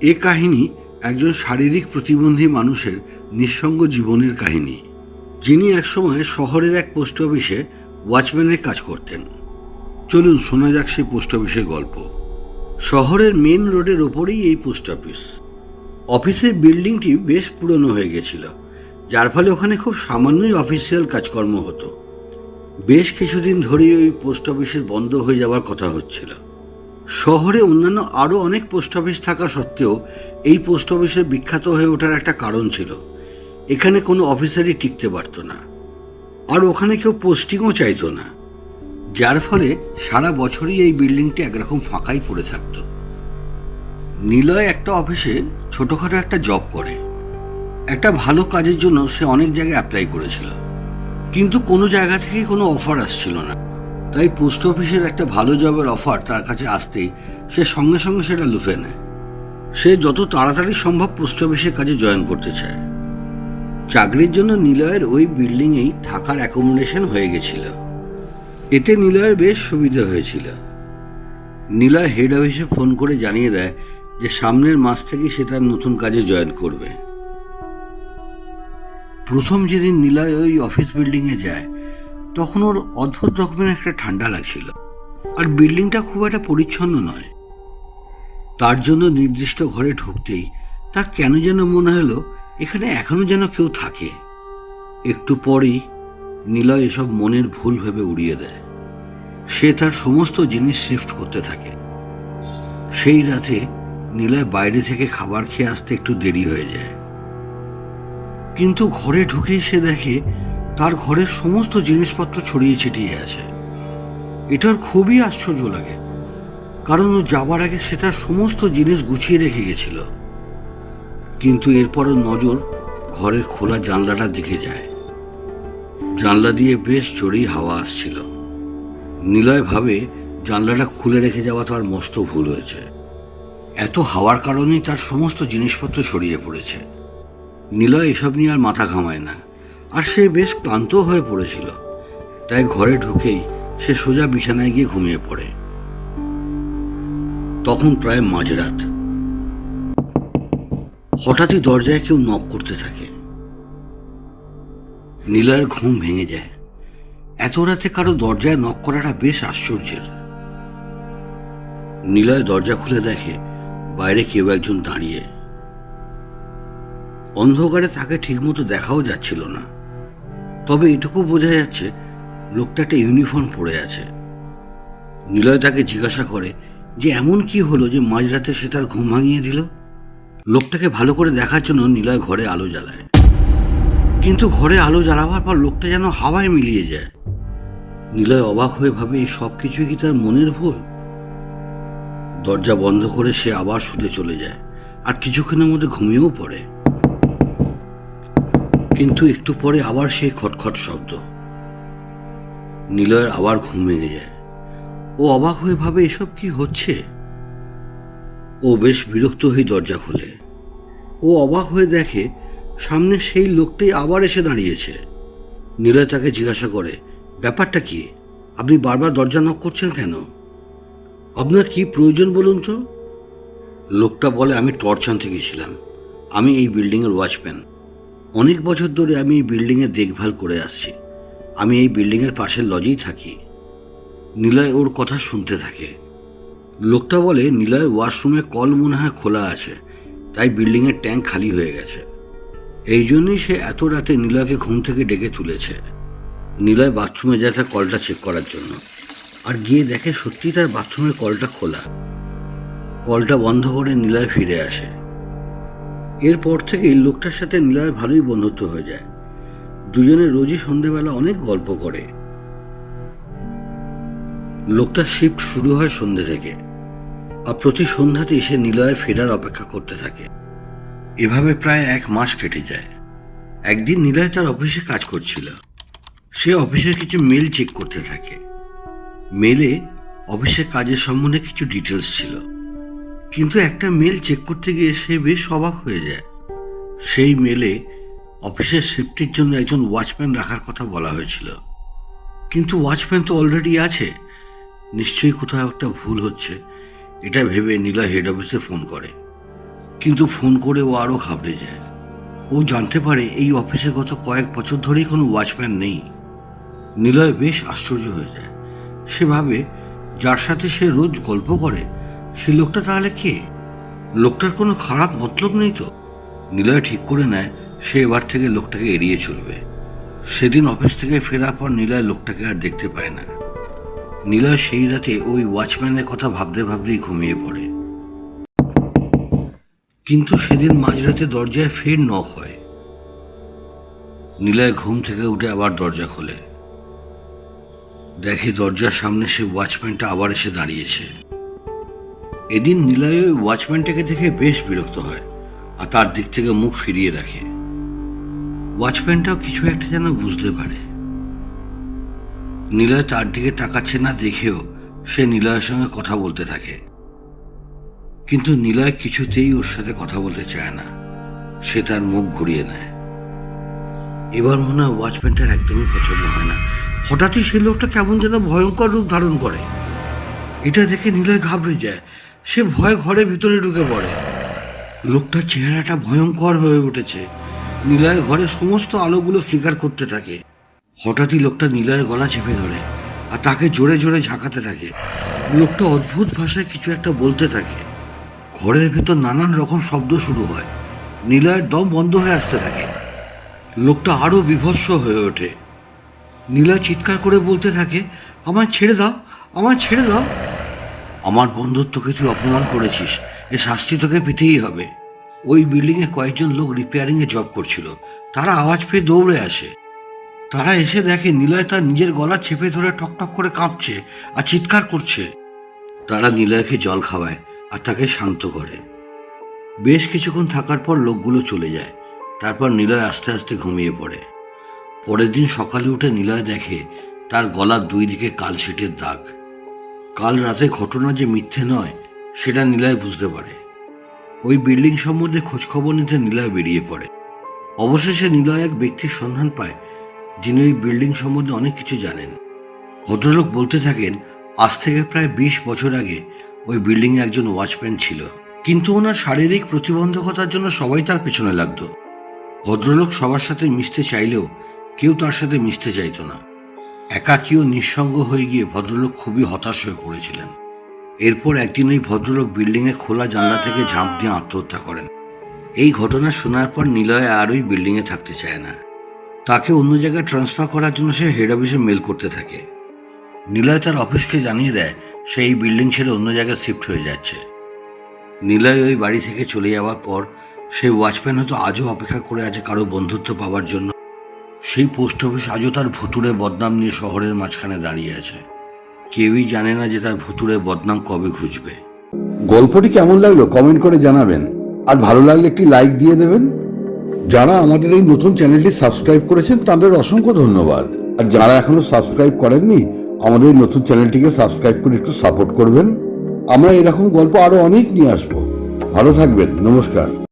এ কাহিনী একজন শারীরিক প্রতিবন্ধী মানুষের নিঃসঙ্গ জীবনের কাহিনী, যিনি একসময় শহরের এক পোস্ট অফিসে ওয়াচম্যানের কাজ করতেন। চলুন শোনা যাক সেই পোস্ট অফিসের গল্প। শহরের মেন রোডের ওপরেই এই পোস্ট অফিস। অফিসের বিল্ডিংটি বেশ পুরনো হয়ে গেছিল, যার ফলে ওখানে খুব সামান্যই অফিসিয়াল কাজকর্ম হতো। বেশ কিছুদিন ধরেই ওই পোস্ট অফিসের বন্ধ হয়ে যাওয়ার কথা হচ্ছিল। শহরে অন্যান্য আরও অনেক পোস্ট অফিস থাকা সত্ত্বেও এই পোস্ট অফিসের বিখ্যাত হয়ে ওঠার একটা কারণ ছিল। এখানে কোনো অফিসারই টিকতে পারতো না। আর ওখানে কেউ পোস্টিংও চাইতো না। যার ফলে সারা বছরই এই বিল্ডিংটি একরকম ফাঁকাই পড়ে থাকতো। নিলয় একটা অফিসে ছোটোখাটো একটা জব করে। একটা ভালো কাজের জন্য সে অনেক জায়গায় অ্যাপ্লাই করেছিল। কিন্তু কোনো জায়গা থেকেই কোনো অফার আসছিল না। তাই পোস্ট অফিসের একটা ভালো জবের অফার তার কাছে আসতেই সে সঙ্গে সঙ্গে সেটা লুফে নেয়। সে যত তাড়াতাড়ি সম্ভব পোস্ট অফিসের কাজে জয়েন করতে চায়। চাকরির জন্য নিলয়ের ওই বিল্ডিংয়েই থাকার অ্যাকোমোডেশন হয়ে গেছিল। এতে নিলয়ের বেশ সুবিধা হয়েছিল। নিলয় হেড অফিসে ফোন করে জানিয়ে দেয় যে সামনের মাস থেকেই সে তার নতুন কাজে জয়েন করবে। প্রথম যেদিন নিলয় ওই অফিস বিল্ডিংয়ে যায় তখন ওর অদ্ভুত রকমের একটা ঠান্ডা লাগছিল। আর বিল্ডিংটা খুব একটা পরিচ্ছন্ন নয়। তার জন্য নির্দিষ্ট ঘরে ঢুকতেই তার কেন যেন মনে হলো, এখানে এখনও যেন কেউ থাকে। একটু পরেই নিলয় এসব মনের ভুল ভেবে উড়িয়ে দেয়। সে তার সমস্ত জিনিস শিফট করতে থাকে। সেই রাতে নিলয় বাইরে থেকে খাবার খেয়ে আসতে একটু দেরি হয়ে যায়। কিন্তু ঘরে ঢুকেই সে দেখে তার ঘরের সমস্ত জিনিসপত্র ছড়িয়ে ছিটিয়ে আছে। এটার খুবই আশ্চর্য লাগে, কারণ ও যাবার আগে সে তার সমস্ত জিনিস গুছিয়ে রেখে গেছিল। কিন্তু এরপরও নজর ঘরের খোলা জানলাটার দিকে যায়। জানলা দিয়ে বেশ জোরেই হাওয়া আসছিল। নিলয় ভাবে জানলাটা খুলে রেখে যাওয়া তো আর মস্ত ভুল হয়েছে। এত হাওয়ার কারণেই তার সমস্ত জিনিসপত্র ছড়িয়ে পড়েছে। নিলয় এসব নিয়ে আর মাথা ঘামায় না। আর সে বেশ ক্লান্ত হয়ে পড়েছিল। তাই ঘরে ঢুকেই সে সোজা বিছানায় গিয়ে ঘুমিয়ে পড়ে। তখন প্রায় মাঝরাত। হঠাৎই দরজায় কেউ নক করতে থাকে। নীলার ঘুম ভেঙে যায়। এত রাতে কারও দরজায় নক করাটা বেশ আশ্চর্যের। নিলয় দরজা খুলে দেখে বাইরে কেউ একজন দাঁড়িয়ে। অন্ধকারে তাকে ঠিকমতো দেখাও যাচ্ছিল না। তবে এটুকু বোঝা যাচ্ছে লোকটা একটা ইউনিফর্ম পরে আছে। নিলয় তাকে জিজ্ঞাসা করে যে এমন কি হলো যে মাঝরাতে সে তার ঘুম ভাঙিয়ে দিল? লোকটাকে ভালো করে দেখার জন্য নিলয় ঘরে আলো জ্বালায়। কিন্তু ঘরে আলো জ্বালাবার পর লোকটা যেন হাওয়ায় মিলিয়ে যায়। নিলয় অবাক হয়ে ভাবে, এই সব কিছুই কি তার মনের ভুল? দরজা বন্ধ করে সে আবার শুতে চলে যায়, আর কিছুক্ষণের মধ্যে ঘুমিয়েও পড়ে। কিন্তু একটু পরে আবার সেই খটখট শব্দ। নিলয়ের আবার ঘুম ভেঙে যায়। ও অবাক হয়ে ভাবে, এসব কি হচ্ছে? ও বেশ বিরক্ত হয়ে দরজা খোলে। ও অবাক হয়ে দেখে, সামনে সেই লোকটাই আবার এসে দাঁড়িয়েছে। নিলয় তাকে জিজ্ঞাসা করে, ব্যাপারটা কি? আপনি বারবার দরজা নক করছেন কেন? আপনার কি প্রয়োজন বলুন তো? লোকটা বলে, আমি টর্চ আনতে গেছিলাম। আমি এই বিল্ডিংয়ের ওয়াচম্যান। অনেক বছর ধরে আমি এই বিল্ডিংয়ের দেখভাল করে আসছি। আমি এই বিল্ডিংয়ের পাশের লজেই থাকি। নিলয় ওর কথা শুনতে থাকে। লোকটা বলে নিলয়ের ওয়াশরুমে কল মনে হয় খোলা আছে, তাই বিল্ডিংয়ের ট্যাঙ্ক খালি হয়ে গেছে। এই জন্যই সে এত রাতে নিলয়কে ঘুম থেকে ডেকে তুলেছে। নিলয় বাথরুমে যায় তার কলটা চেক করার জন্য। আর গিয়ে দেখে সত্যি তার বাথরুমের কলটা খোলা। কলটা বন্ধ করে নিলয় ফিরে আসে। এরপর থেকেই লোকটার সাথে নিলয়ের ভালোই বন্ধুত্ব হয়ে যায়। দুজনে রোজই সন্ধেবেলা অনেক গল্প করে। লোকটার শিফট শুরু হয় সন্ধে থেকে, আর প্রতি সন্ধ্যাতেই সে নিলয়ের ফেরার অপেক্ষা করতে থাকে। এভাবে প্রায় এক মাস কেটে যায়। একদিন নিলয় তার অফিসে কাজ করছিল। সে অফিসের কিছু মেল চেক করতে থাকে। মেলে অফিসের কাজের সম্বন্ধে কিছু ডিটেলস ছিল। কিন্তু একটা মেল চেক করতে গিয়ে সে বেশ অবাক হয়ে যায়। সেই মেলে অফিসের সেফটির জন্য একজন ওয়াচম্যান রাখার কথা বলা হয়েছিল। কিন্তু ওয়াচম্যান তো অলরেডি আছে। নিশ্চয়ই কোথাও একটা ভুল হচ্ছে। এটা ভেবে নীলা হেড অফিসে ফোন করে। কিন্তু ফোন করে ও আরও ঘাবড়ে যায়। ও জানতে পারে এই অফিসে গত কয়েক বছর ধরেই কোনো ওয়াচম্যান নেই। নিলয় বেশ আশ্চর্য হয়ে যায়। সে ভাবে, যার সাথে সে রোজ গল্প করে সে লোকটা তাহলে কে? লোকটার কোনো খারাপ মতলব নেই তো? নিলয় ঠিক করে নেয়, সে এবার থেকে লোকটাকে এড়িয়ে চলবে। সেদিন অফিস থেকে ফেরার পর নিলয় লোকটাকে আর দেখতে পায় না। নিলয় সেই রাতে ওই ওয়াচম্যানের কথা ভাবতে ভাবতেই ঘুমিয়ে পড়ে। কিন্তু সেদিন মাঝরাতে দরজায় ফের নখ হয়। নিলয় ঘুম থেকে উঠে আবার দরজা খোলে। দেখে দরজার সামনে সে ওয়াচম্যানটা আবার এসে দাঁড়িয়েছে। এদিন নিলয় ওই ওয়াচম্যানটাকে দেখে বেশ বিরক্ত হয় আর তার দিক থেকে মুখ ফিরিয়ে রাখে ওয়াচম্যানটাও কিছু একটা যেন বুঝতে পারে। নিলয় তার দিকে তাকাচ্ছে না দেখেও সে নিলয়ের সঙ্গে কথা বলতে থাকে। কিন্তু নিলয় কিছুতেই ওর সাথে কথা বলতে চায় না। সে তার মুখ ঘুরিয়ে নেয়। এবার মনে হয় ওয়াচম্যানটার একদমই পছন্দ হয় না। হঠাৎই সেই লোকটা কেমন যেন ভয়ঙ্কর রূপ ধারণ করে। এটা দেখে নিলয় ঘাবড়ে যায়। সে ভয় ঘরে ভিতরে ঢুকে পড়ে। লোকটার চেহারাটা ভয়ঙ্কর হয়ে উঠেছে। নিলয় ঘরে সমস্ত আলোগুলো ফ্লিকার করতে থাকে। হঠাৎই লোকটা নিলয়ের গলা চেপে ধরে আর তাকে জোরে জোরে ঝাঁকাতে থাকে। লোকটা অদ্ভুত ভাষায় কিছু একটা বলতে থাকে। ঘরের ভেতর নানান রকম শব্দ শুরু হয়। নিলয়ের দম বন্ধ হয়ে আসতে থাকে। লোকটা আরও বিভৎস হয়ে ওঠে। নীলয় চিৎকার করে বলতে থাকে, আমায় ছেড়ে দাও, আমায় ছেড়ে দাও। আমার বন্ধুত্বকে তুই অপমান করেছিস। এ শাস্তি তোকে পেতেই হবে। ওই বিল্ডিংয়ে কয়েকজন লোক রিপেয়ারিংয়ে জব করছিল। তারা আওয়াজ পেয়ে দৌড়ে আসে। তারা এসে দেখে নিলয় তার নিজের গলা চেপে ধরে টকটক করে কাঁপছে আর চিৎকার করছে। তারা নিলয়কে জল খাওয়ায় আর তাকে শান্ত করে। বেশ কিছুক্ষণ থাকার পর লোকগুলো চলে যায়। তারপর নিলয় আস্তে আস্তে ঘুমিয়ে পড়ে। পরের দিন সকালে উঠে নিলয় দেখে তার গলার দুই দিকে কালশিটের দাগ। কাল রাতে ঘটনা যে মিথ্যে নয়, সেটা নিলয় বুঝতে পারে। ওই বিল্ডিং সম্বন্ধে খোঁজখবর নিতে নিলয় বেরিয়ে পড়ে। অবশেষে নিলয় এক ব্যক্তির সন্ধান পায়, যিনি ওই বিল্ডিং সম্বন্ধে অনেক কিছু জানেন। ভদ্রলোক বলতে থাকেন, আজ থেকে প্রায় বিশ বছর আগে ওই বিল্ডিংয়ে একজন ওয়াচম্যান ছিল। কিন্তু ওনার শারীরিক প্রতিবন্ধকতার জন্য সবাই তার পেছনে লাগতো। ভদ্রলোক সবার সাথে মিশতে চাইলেও কেউ তার সাথে মিশতে চাইতো না। একাকী ও নিঃসঙ্গ হয়ে গিয়ে ভদ্রলোক খুবই হতাশ হয়ে পড়েছিলেন। এরপর একদিন ওই ভদ্রলোক বিল্ডিংয়ে খোলা জানলা থেকে ঝাঁপ দিয়ে আত্মহত্যা করেন। এই ঘটনা শোনার পর নিলয় আর ওই বিল্ডিংয়ে থাকতে চায় না। তাকে অন্য জায়গায় ট্রান্সফার করার জন্য সে হেড অফিসে মেল করতে থাকে। নিলয় তার অফিসকে জানিয়ে দেয়, সে এই বিল্ডিং ছেড়ে অন্য জায়গায় শিফট হয়ে যাচ্ছে। নিলয় ওই বাড়ি থেকে চলে যাওয়ার পর সেই ওয়াচম্যান হয়তো আজও অপেক্ষা করে আছে কারও বন্ধুত্ব পাওয়ার জন্য। সেই পোস্ট অফিস আজও তার ভুতুড়ে বদনাম নিয়ে শহরের মাঝখানে দাঁড়িয়ে আছে। কেউই জানে না যে তার ভুতুড়ে বদনাম কবে ঘুচবে। গল্পটি কেমন লাগল কমেন্ট করে জানাবেন। আর ভালো লাগলে একটি লাইক দিয়ে দেবেন। যারা আমাদের এই নতুন চ্যানেলটি সাবস্ক্রাইব করেছেন, তাদের অসংখ্য ধন্যবাদ। আর যারা এখনও সাবস্ক্রাইব করেননি, আমাদের নতুন চ্যানেলটিকে সাবস্ক্রাইব করে একটু সাপোর্ট করবেন। আমরা এরকম গল্প আরও অনেক নিয়ে আসব। ভালো থাকবেন, নমস্কার।